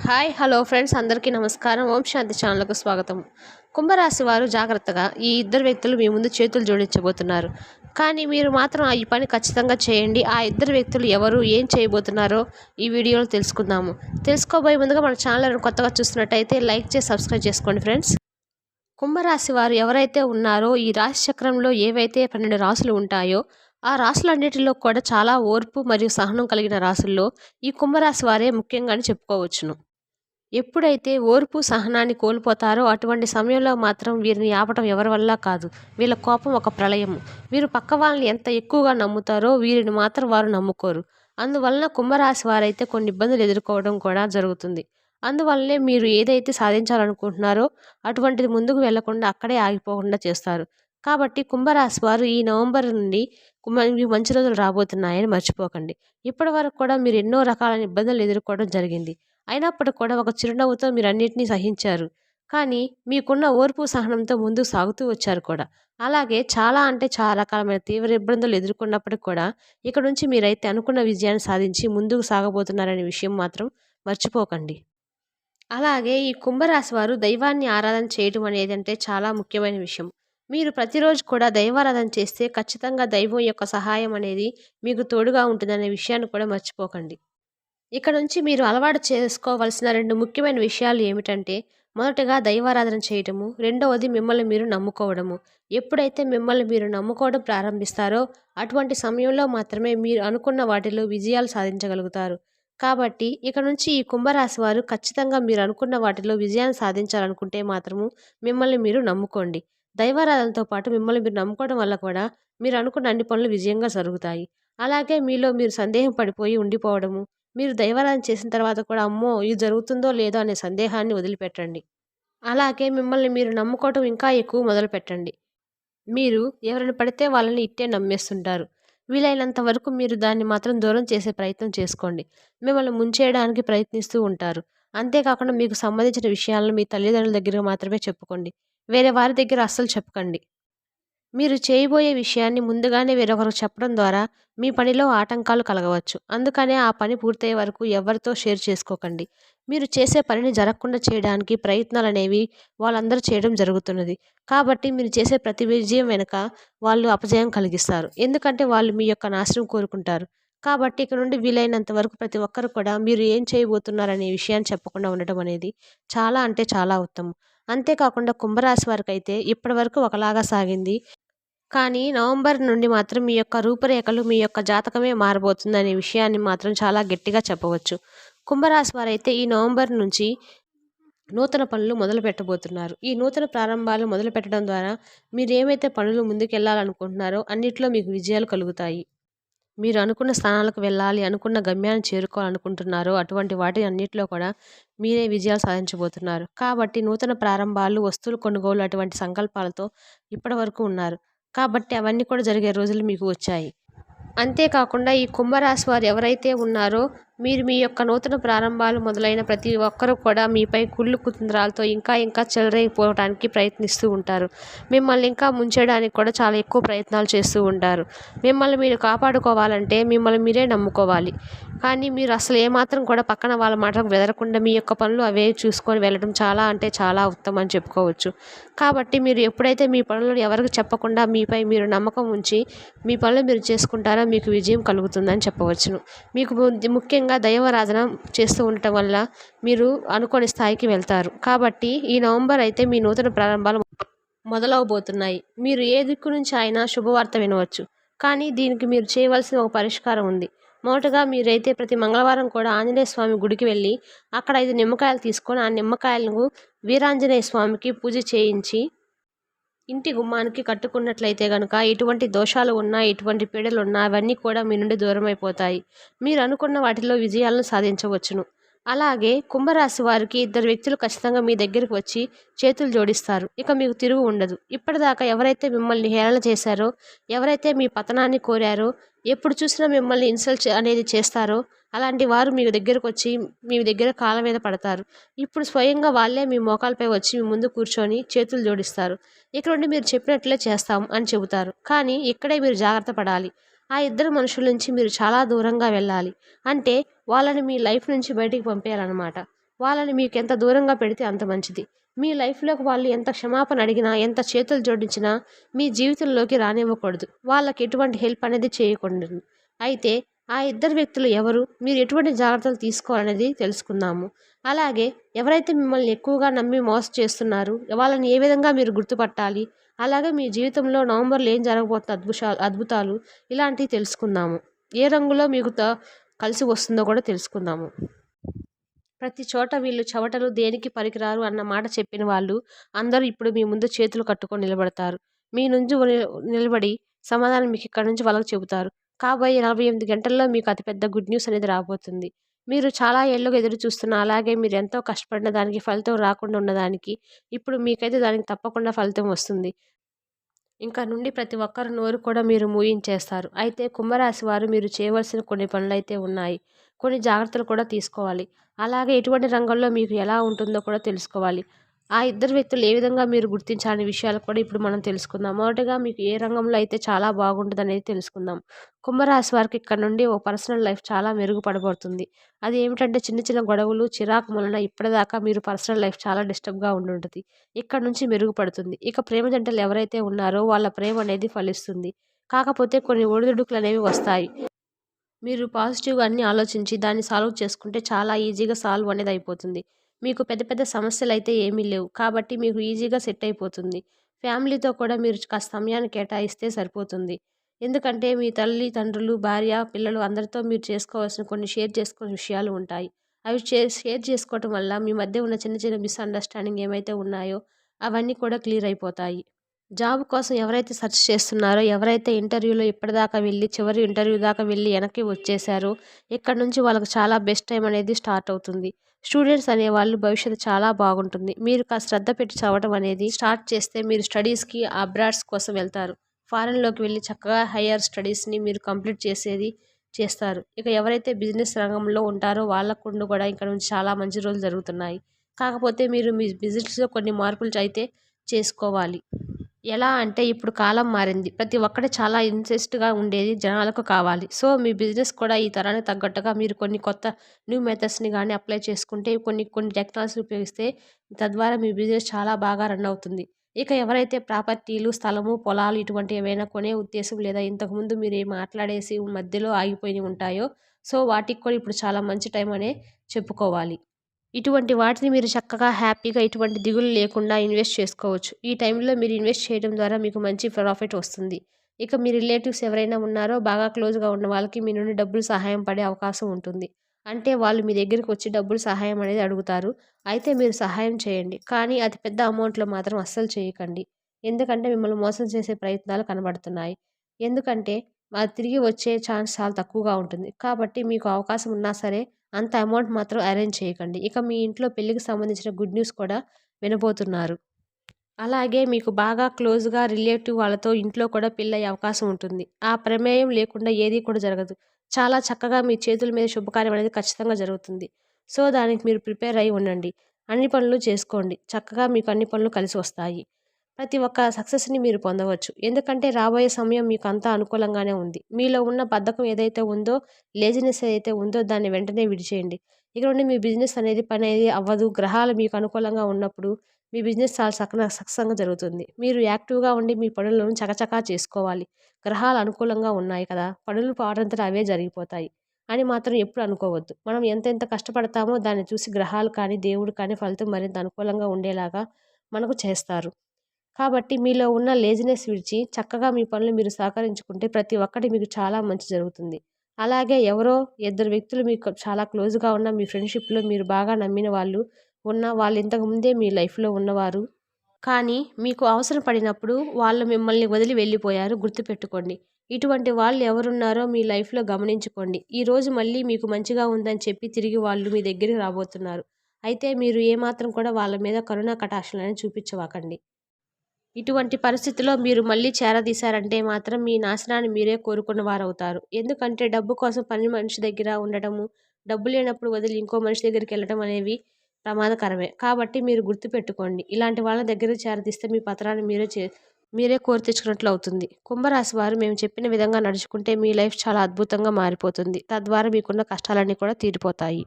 Hi hello friends అందరికీ నమస్కారం. ఓం శాంతి ఛానల్కు స్వాగతం. కుంభరాశి వారు జాగ్రత్తగా ఈ ఇద్దరు వ్యక్తులు మీ ముందు చేతులు జోడించబోతున్నారు. కానీ మీరు మాత్రం ఈ పని ఖచ్చితంగా చేయండి. ఆ ఇద్దరు వ్యక్తులు ఎవరు ఏం చేయబోతున్నారో ఈ వీడియోలో తెలుసుకుందాము. తెలుసుకోబోయే ముందుగా మన ఛానల్ కొత్తగా చూస్తున్నట్టయితే లైక్ చేసి సబ్స్క్రైబ్ చేసుకోండి ఫ్రెండ్స్. కుంభరాశి వారు ఎవరైతే ఉన్నారో ఈ రాశి చక్రంలో ఏవైతే పన్నెండు రాసులు ఉంటాయో ఆ రాసులన్నిటిలో కూడా చాలా ఓర్పు మరియు సహనం కలిగిన రాసుల్లో ఈ కుంభరాశి వారే ముఖ్యంగా అని చెప్పుకోవచ్చును. ఎప్పుడైతే ఓర్పు సహనాన్ని కోల్పోతారో అటువంటి సమయంలో మాత్రం వీరిని ఆపటం ఎవరి వల్ల కాదు. వీళ్ళ కోపం ఒక ప్రళయం వీరు పక్క వాళ్ళని ఎంత ఎక్కువగా నమ్ముతారో వీరిని మాత్రం వారు నమ్ముకోరు. అందువలన కుంభరాశి వారైతే కొన్ని ఇబ్బందులు ఎదుర్కోవడం కూడా జరుగుతుంది. అందువల్లనే మీరు ఏదైతే సాధించాలనుకుంటున్నారో అటువంటిది ముందుకు వెళ్ళకుండా అక్కడే ఆగిపోకుండా చేస్తారు. కాబట్టి కుంభరాశి వారు ఈ నవంబర్ నుండి కుంభ మంచి రోజులు రాబోతున్నాయని మర్చిపోకండి. ఇప్పటి వరకు కూడా మీరు ఎన్నో రకాలైన ఇబ్బందులు ఎదుర్కోవడం జరిగింది. అయినప్పటికీ కూడా ఒక చిరునవ్వుతో మీరు అన్నింటినీ సహించారు. కానీ మీకున్న ఓర్పు సహనంతో ముందుకు సాగుతూ వచ్చారు కూడా. అలాగే చాలా అంటే చాలా రకాలమైన తీవ్ర ఇబ్బందులు ఎదుర్కొన్నప్పటికి కూడా ఇక్కడ నుంచి మీరైతే అనుకున్న విజయాన్ని సాధించి ముందుకు సాగబోతున్నారనే విషయం మాత్రం మర్చిపోకండి. అలాగే ఈ కుంభరాశి వారు దైవాన్ని ఆరాధన చేయడం అనేది అంటే చాలా ముఖ్యమైన విషయం. మీరు ప్రతిరోజు కూడా దైవారాధన చేస్తే ఖచ్చితంగా దైవం యొక్క సహాయం అనేది మీకు తోడుగా ఉంటుందనే విషయాన్ని కూడా మర్చిపోకండి. ఇక్కడ నుంచి మీరు అలవాటు చేసుకోవాల్సిన రెండు ముఖ్యమైన విషయాలు ఏమిటంటే మొదటగా దైవారాధన చేయటము రెండవది మిమ్మల్ని మీరు నమ్ముకోవడము. ఎప్పుడైతే మిమ్మల్ని మీరు నమ్ముకోవడం ప్రారంభిస్తారో అటువంటి సమయంలో మాత్రమే మీరు అనుకున్న వాటిలో విజయాలు సాధించగలుగుతారు. కాబట్టి ఇక నుంచి ఈ కుంభరాశి వారు ఖచ్చితంగా మీరు అనుకున్న వాటిలో విజయాన్ని సాధించాలనుకుంటే మాత్రము మిమ్మల్ని మీరు నమ్ముకోండి. దైవారాధనతో పాటు మిమ్మల్ని మీరు నమ్ముకోవడం వల్ల కూడా మీరు అనుకున్న అన్ని పనులు విజయంగా జరుగుతాయి. అలాగే మీలో మీరు సందేహం పడిపోయి ఉండిపోవడము మీరు దైవారాధన చేసిన తర్వాత కూడా అమ్మో ఇది జరుగుతుందో లేదో అనే సందేహాన్ని వదిలిపెట్టండి. అలాగే మిమ్మల్ని మీరు నమ్ముకోవటం ఇంకా ఎక్కువ మొదలు పెట్టండి. మీరు ఎవరిని పడితే వాళ్ళని ఇట్టే నమ్మేస్తుంటారు. వీలైనంత వరకు మీరు దాన్ని మాత్రం దూరం చేసే ప్రయత్నం చేసుకోండి. మిమ్మల్ని ముంచేయడానికి ప్రయత్నిస్తూ ఉంటారు. అంతేకాకుండా మీకు సంబంధించిన విషయాలను మీ తల్లిదండ్రుల దగ్గర మాత్రమే చెప్పుకోండి. వేరే వారి దగ్గర అస్సలు చెప్పకండి. మీరు చేయబోయే విషయాన్ని ముందుగానే వేరొకరికి చెప్పడం ద్వారా మీ పనిలో ఆటంకాలు కలగవచ్చు. అందుకనే ఆ పని పూర్తయ్యే వరకు ఎవరితో షేర్ చేసుకోకండి. మీరు చేసే పనిని జరగకుండా చేయడానికి ప్రయత్నాలు అనేవి వాళ్ళందరూ చేయడం జరుగుతున్నది. కాబట్టి మీరు చేసే ప్రతి విజయం వెనుక వాళ్ళు అపజయం కలిగిస్తారు. ఎందుకంటే వాళ్ళు మీ యొక్క నాశనం కోరుకుంటారు. కాబట్టి ఇక్కడ నుండి వీలైనంత వరకు ప్రతి ఒక్కరు కూడా మీరు ఏం చేయబోతున్నారనే విషయాన్ని చెప్పకుండా ఉండటం అనేది చాలా అంటే చాలా ఉత్తమం. అంతేకాకుండా కుంభరాశి వారికి అయితే ఇప్పటి వరకు ఒకలాగా సాగింది. కానీ నవంబర్ నుండి మాత్రం మీ యొక్క రూపురేఖలు మీ యొక్క జాతకమే మారబోతుందనే విషయాన్ని మాత్రం చాలా గట్టిగా చెప్పవచ్చు. కుంభరాశి వారైతే ఈ నవంబర్ నుంచి నూతన పనులు మొదలు పెట్టబోతున్నారు. ఈ నూతన ప్రారంభాలు మొదలు పెట్టడం ద్వారా మీరు ఏమైతే పనులు ముందుకు వెళ్ళాలనుకుంటున్నారో అన్నిట్లో మీకు విజయాలు కలుగుతాయి. మీరు అనుకున్న స్థానాలకు వెళ్ళాలి అనుకున్న గమ్యాన్ని చేరుకోవాలనుకుంటున్నారో అటువంటి వాటి అన్నింటిలో కూడా మీరే విజయాలు సాధించబోతున్నారు. కాబట్టి నూతన ప్రారంభాలు వస్తువులు కొనుగోలు అటువంటి సంకల్పాలతో ఇప్పటి వరకు ఉన్నారు. కాబట్టి అవన్నీ కూడా జరిగే రోజులు మీకు వచ్చాయి. అంతేకాకుండా ఈ కుంభరాశి వారు ఎవరైతే ఉన్నారో మీరు మీ యొక్క నూతన ప్రారంభాలు మొదలైన ప్రతి ఒక్కరూ కూడా మీపై కుళ్ళు కుతంత్రాలతో ఇంకా ఇంకా చెలరైపోవడానికి ప్రయత్నిస్తూ ఉంటారు. మిమ్మల్ని ఇంకా ముంచడానికి కూడా చాలా ఎక్కువ ప్రయత్నాలు చేస్తూ ఉంటారు. మిమ్మల్ని మీరు కాపాడుకోవాలంటే మిమ్మల్ని మీరే నమ్ముకోవాలి. కానీ మీరు అసలు ఏమాత్రం కూడా పక్కన వాళ్ళ మాటలకు వెదరకుండా మీ యొక్క పనులు అవే చూసుకొని వెళ్ళడం చాలా అంటే చాలా ఉత్తమం అని చెప్పుకోవచ్చు. కాబట్టి మీరు ఎప్పుడైతే మీ పనులను ఎవరికి చెప్పకుండా మీపై మీరు నమ్మకం ఉంచి మీ పనులు మీరు చేసుకుంటారో మీకు విజయం కలుగుతుందని చెప్పవచ్చును. మీకు ముఖ్యంగా దైవారాధన చేస్తూ ఉండటం వల్ల మీరు అనుకోని స్థాయికి వెళ్తారు. కాబట్టి ఈ నవంబర్ అయితే మీ నూతన ప్రారంభాలు మొదలవబోతున్నాయి. మీరు ఏ దిక్కు నుంచి అయినా శుభవార్త వినవచ్చు. కానీ దీనికి మీరు చేయవలసిన ఒక పరిష్కారం ఉంది. మొదటగా మీరైతే ప్రతి మంగళవారం కూడా ఆంజనేయ స్వామి గుడికి వెళ్ళి అక్కడ ఐదు నిమ్మకాయలు తీసుకొని ఆ నిమ్మకాయలను వీరాంజనేయ స్వామికి పూజ చేయించి ఇంటి గుమ్మానికి కట్టుకున్నట్లయితే కనుక ఎటువంటి దోషాలు ఉన్నా ఎటువంటి పీడలు ఉన్నా అవన్నీ కూడా మీ నుండి దూరం అయిపోతాయి మీరు అనుకున్న వాటిలో విజయాలను సాధించవచ్చును. అలాగే కుంభరాశి వారికి ఇద్దరు వ్యక్తులు ఖచ్చితంగా మీ దగ్గరికి వచ్చి చేతులు జోడిస్తారు. ఇక మీకు తిరుగు ఉండదు. ఇప్పటిదాకా ఎవరైతే మిమ్మల్ని హేళన చేశారో ఎవరైతే మీ పతనాన్ని కోరారో ఎప్పుడు చూసినా మిమ్మల్ని ఇన్సల్ట్ అనేది చేస్తారో అలాంటి వారు మీ దగ్గరకు వచ్చి మీ దగ్గర కాళ్ళ మీద పడతారు. ఇప్పుడు స్వయంగా వాళ్ళే మీ మోకాలపై వచ్చి మీ ముందు కూర్చొని చేతులు జోడిస్తారు. ఇక్కడ నుండి మీరు చెప్పినట్లే చేస్తాం అని చెబుతారు. కానీ ఇక్కడే మీరు జాగ్రత్త పడాలి. ఆ ఇద్దరు మనుషుల నుంచి మీరు చాలా దూరంగా వెళ్ళాలి. అంటే వాళ్ళని మీ లైఫ్ నుంచి బయటికి పంపేయాలన్నమాట. వాళ్ళని మీకు ఎంత దూరంగా పెడితే అంత మంచిది. మీ లైఫ్లోకి వాళ్ళు ఎంత క్షమాపణ అడిగినా ఎంత చేతులు జోడించినా మీ జీవితంలోకి రానివ్వకూడదు. వాళ్ళకి ఎటువంటి హెల్ప్ అనేది చేయకూడదు. అయితే ఆ ఇద్దరు వ్యక్తులు ఎవరు? మీరు ఎటువంటి జాగ్రత్తలు తీసుకోవాలనేది తెలుసుకుందాము. అలాగే ఎవరైతే మిమ్మల్ని ఎక్కువగా నమ్మి మోసం చేస్తున్నారు వాళ్ళని ఏ విధంగా మీరు గుర్తుపట్టాలి? అలాగే మీ జీవితంలో నవంబర్లో ఏం జరగబోతున్న అద్భుతాలు అద్భుతాలు? ఇలాంటివి తెలుసుకుందాము. ఏ రంగులో మీకు కలిసి వస్తుందో కూడా తెలుసుకుందాము. ప్రతి చోట వీళ్ళు చవటలు దేనికి పనికిరారు అన్న మాట చెప్పిన వాళ్ళు అందరూ ఇప్పుడు మీ ముందు చేతులు కట్టుకొని నిలబడతారు. మీ నుంచి నిలబడి సమాధానం మీకు ఇక్కడ నుంచి వాళ్ళకి చెబుతారు. కాబోయే నలభై ఎనిమిది గంటల్లో మీకు అతిపెద్ద గుడ్ న్యూస్ అనేది రాబోతుంది. మీరు చాలా ఏళ్ళుగా ఎదురు చూస్తున్న అలాగే మీరు ఎంతో కష్టపడిన దానికి ఫలితం రాకుండా ఉన్నదానికి ఇప్పుడు మీకైతే దానికి తప్పకుండా ఫలితం వస్తుంది. ఇంకా నుండి ప్రతి ఒక్కరు నోరు కూడా మీరు మూయించేస్తారు. అయితే కుంభరాశి వారు మీరు చేయవలసిన కొన్ని పనులు అయితే ఉన్నాయి. కొన్ని జాగ్రత్తలు కూడా తీసుకోవాలి. అలాగే ఎటువంటి రంగంలో మీకు ఎలా ఉంటుందో కూడా తెలుసుకోవాలి. ఆ ఇద్దరు వ్యక్తులు ఏ విధంగా మీరు గుర్తించాలనే విషయాలు కూడా ఇప్పుడు మనం తెలుసుకుందాం. మొదటగా మీకు ఏ రంగంలో అయితే చాలా బాగుంటుంది అనేది తెలుసుకుందాం. కుంభరాశి వారికి ఇక్కడ నుండి ఓ పర్సనల్ లైఫ్ చాలా మెరుగుపడబడుతుంది. అది ఏమిటంటే చిన్న చిన్న గొడవలు చిరాకు వలన ఇప్పటిదాకా మీరు పర్సనల్ లైఫ్ చాలా డిస్టర్బ్గా ఉండుంటుంది. ఇక్కడ నుంచి మెరుగుపడుతుంది. ఇక ప్రేమ జంటలు ఎవరైతే ఉన్నారో వాళ్ళ ప్రేమ అనేది ఫలిస్తుంది. కాకపోతే కొన్ని ఒడిదుడుకులు అనేవి వస్తాయి. మీరు పాజిటివ్గా అన్ని ఆలోచించి దాన్ని సాల్వ్ చేసుకుంటే చాలా ఈజీగా సాల్వ్ అనేది అయిపోతుంది. మీకు పెద్ద పెద్ద సమస్యలు అయితే ఏమీ లేవు. కాబట్టి మీకు ఈజీగా సెట్ అయిపోతుంది. ఫ్యామిలీతో కూడా మీరు కాస్త సమయాన్ని కేటాయిస్తే సరిపోతుంది. ఎందుకంటే మీ తల్లి తండ్రులు భార్య పిల్లలు అందరితో మీరు చేసుకోవాల్సిన కొన్ని షేర్ చేసుకునే విషయాలు ఉంటాయి. అవి షేర్ చేసుకోవటం వల్ల మీ మధ్య ఉన్న చిన్న చిన్న మిస్అండర్స్టాండింగ్ ఏమైతే ఉన్నాయో అవన్నీ కూడా క్లియర్ అయిపోతాయి. జాబ్ కోసం ఎవరైతే సెర్చ్ చేస్తున్నారో ఎవరైతే ఇంటర్వ్యూలో ఇప్పటిదాకా వెళ్ళి చివరి ఇంటర్వ్యూ దాకా వెళ్ళి వెనక్కి వచ్చేసారో ఇక్కడ నుంచి వాళ్ళకి చాలా బెస్ట్ టైం అనేది స్టార్ట్ అవుతుంది. స్టూడెంట్స్ అనేవాళ్ళు భవిష్యత్తు చాలా బాగుంటుంది. మీరు కాస్త శ్రద్ధ పెట్టి చదవడం అనేది స్టార్ట్ చేస్తే మీరు స్టడీస్కి అబ్రాడ్స్ కోసం వెళ్తారు. ఫారెన్లోకి వెళ్ళి చక్కగా హయ్యర్ స్టడీస్ని మీరు కంప్లీట్ చేసేది చేస్తారు. ఇక ఎవరైతే బిజినెస్ రంగంలో ఉంటారో వాళ్ళకు కూడా ఇక్కడ నుంచి చాలా మంచి రోజులు జరుగుతున్నాయి. కాకపోతే మీరు మీ బిజినెస్లో కొన్ని మార్పులు అయితే చేసుకోవాలి. ఎలా అంటే ఇప్పుడు కాలం మారింది. ప్రతి ఒక్కటి చాలా ఇంట్రెస్ట్గా ఉండేది జనాలకు కావాలి. సో మీ బిజినెస్ కూడా ఈ తరానికి తగ్గట్టుగా మీరు కొన్ని కొత్త న్యూ మెథడ్స్ని కానీ అప్లై చేసుకుంటే కొన్ని కొన్ని టెక్నాలజీ ఉపయోగిస్తే తద్వారా మీ బిజినెస్ చాలా బాగా రన్ అవుతుంది. ఇక ఎవరైతే ప్రాపర్టీలు స్థలము పొలాలు ఇటువంటి ఏమైనా కొనే ఉద్దేశం లేదా ఇంతకుముందు మీరు మాట్లాడేసి మధ్యలో ఆగిపోయి ఉంటాయో సో వాటికి కూడా ఇప్పుడు చాలా మంచి టైం అనే చెప్పుకోవాలి. ఇటువంటి వాటిని మీరు చక్కగా హ్యాపీగా ఎటువంటి దిగులు లేకుండా ఇన్వెస్ట్ చేసుకోవచ్చు. ఈ టైంలో మీరు ఇన్వెస్ట్ చేయడం ద్వారా మీకు మంచి ప్రాఫిట్ వస్తుంది. ఇక మీ రిలేటివ్స్ ఎవరైనా ఉన్నారో బాగా క్లోజ్గా ఉన్న వాళ్ళకి మీ నుండి డబ్బులు సహాయం పడే అవకాశం ఉంటుంది. అంటే వాళ్ళు మీ దగ్గరికి వచ్చి డబ్బులు సహాయం అనేది అడుగుతారు. అయితే మీరు సహాయం చేయండి. కానీ అతి పెద్ద అమౌంట్లో మాత్రం అస్సలు చేయకండి. ఎందుకంటే మిమ్మల్ని మోసం చేసే ప్రయత్నాలు కనబడుతున్నాయి. ఎందుకంటే అది తిరిగి వచ్చే ఛాన్స్ చాలా తక్కువగా ఉంటుంది. కాబట్టి మీకు అవకాశం ఉన్నా సరే అంత అమౌంట్ మాత్రం అరేంజ్ చేయకండి. ఇక మీ ఇంట్లో పెళ్ళికి సంబంధించిన గుడ్ న్యూస్ కూడా వినబోతున్నారు. అలాగే మీకు బాగా క్లోజ్గా రిలేటివ్ వాళ్ళతో ఇంట్లో కూడా పెళ్ళయ్యే అవకాశం ఉంటుంది. ఆ ప్రమేయం లేకుండా ఏది కూడా జరగదు. చాలా చక్కగా మీ చేతుల మీద శుభకార్యం అనేది ఖచ్చితంగా జరుగుతుంది. సో దానికి మీరు ప్రిపేర్ అయి ఉండండి. అన్ని పనులు చేసుకోండి. చక్కగా మీకు అన్ని పనులు కలిసి వస్తాయి. ప్రతి ఒక్క సక్సెస్ని మీరు పొందవచ్చు. ఎందుకంటే రాబోయే సమయం మీకు అంతా అనుకూలంగానే ఉంది. మీలో ఉన్న బద్ధకం ఏదైతే ఉందో లేజినెస్ ఏదైతే ఉందో దాన్ని వెంటనే విడిచేయండి. ఇక్కడ నుండి మీ బిజినెస్ అనేది పని అనేది అవ్వదు. గ్రహాలు మీకు అనుకూలంగా ఉన్నప్పుడు మీ బిజినెస్ చాలా చక్కగా సక్సెస్గా జరుగుతుంది. మీరు యాక్టివ్గా ఉండి మీ పనులను చకచకా చేసుకోవాలి. గ్రహాలు అనుకూలంగా ఉన్నాయి కదా! పనులు పాడంతటా అవే జరిగిపోతాయి అని మాత్రం ఎప్పుడు అనుకోవద్దు. మనం ఎంతెంత కష్టపడతామో దాన్ని చూసి గ్రహాలు కానీ దేవుడు కానీ ఫలితం మరింత అనుకూలంగా ఉండేలాగా మనకు చేస్తారు. కాబట్టి మీలో ఉన్న లేజినెస్ విడిచి చక్కగా మీ పనులు మీరు సహకరించుకుంటే ప్రతి ఒక్కటి మీకు చాలా మంచి జరుగుతుంది. అలాగే ఎవరో ఇద్దరు వ్యక్తులు మీకు చాలా క్లోజ్గా ఉన్న మీ ఫ్రెండ్షిప్లో మీరు బాగా నమ్మిన వాళ్ళు ఉన్న వాళ్ళు ఇంతకుముందే మీ లైఫ్లో ఉన్నవారు. కానీ మీకు అవసరం పడినప్పుడు వాళ్ళు మిమ్మల్ని వదిలి వెళ్ళిపోయారు గుర్తుపెట్టుకోండి ఇటువంటి వాళ్ళు ఎవరున్నారో మీ లైఫ్లో గమనించుకోండి. ఈరోజు మళ్ళీ మీకు మంచిగా ఉందని చెప్పి తిరిగి వాళ్ళు మీ దగ్గరికి రాబోతున్నారు. అయితే మీరు ఏమాత్రం కూడా వాళ్ళ మీద కరుణా కటాక్షలను చూపించవాకండి. ఇటువంటి పరిస్థితిలో మీరు మళ్ళీ చేరదీశారంటే మాత్రం మీ నాశనాన్ని మీరే కోరుకున్న వారవుతారు. ఎందుకంటే డబ్బు కోసం పని మనిషి దగ్గర ఉండటము డబ్బు లేనప్పుడు వదిలి ఇంకో మనిషి దగ్గరికి వెళ్ళడం అనేవి ప్రమాదకరమే. కాబట్టి మీరు గుర్తుపెట్టుకోండి ఇలాంటి వాళ్ళ దగ్గర చేరదీస్తే మీ పత్రాన్ని మీరే చే మీరే కోరి తెచ్చుకున్నట్లు అవుతుంది. కుంభరాశి వారు మేము చెప్పిన విధంగా నడుచుకుంటే మీ లైఫ్ చాలా అద్భుతంగా మారిపోతుంది. తద్వారా మీకున్న కష్టాలన్నీ కూడా తీరిపోతాయి.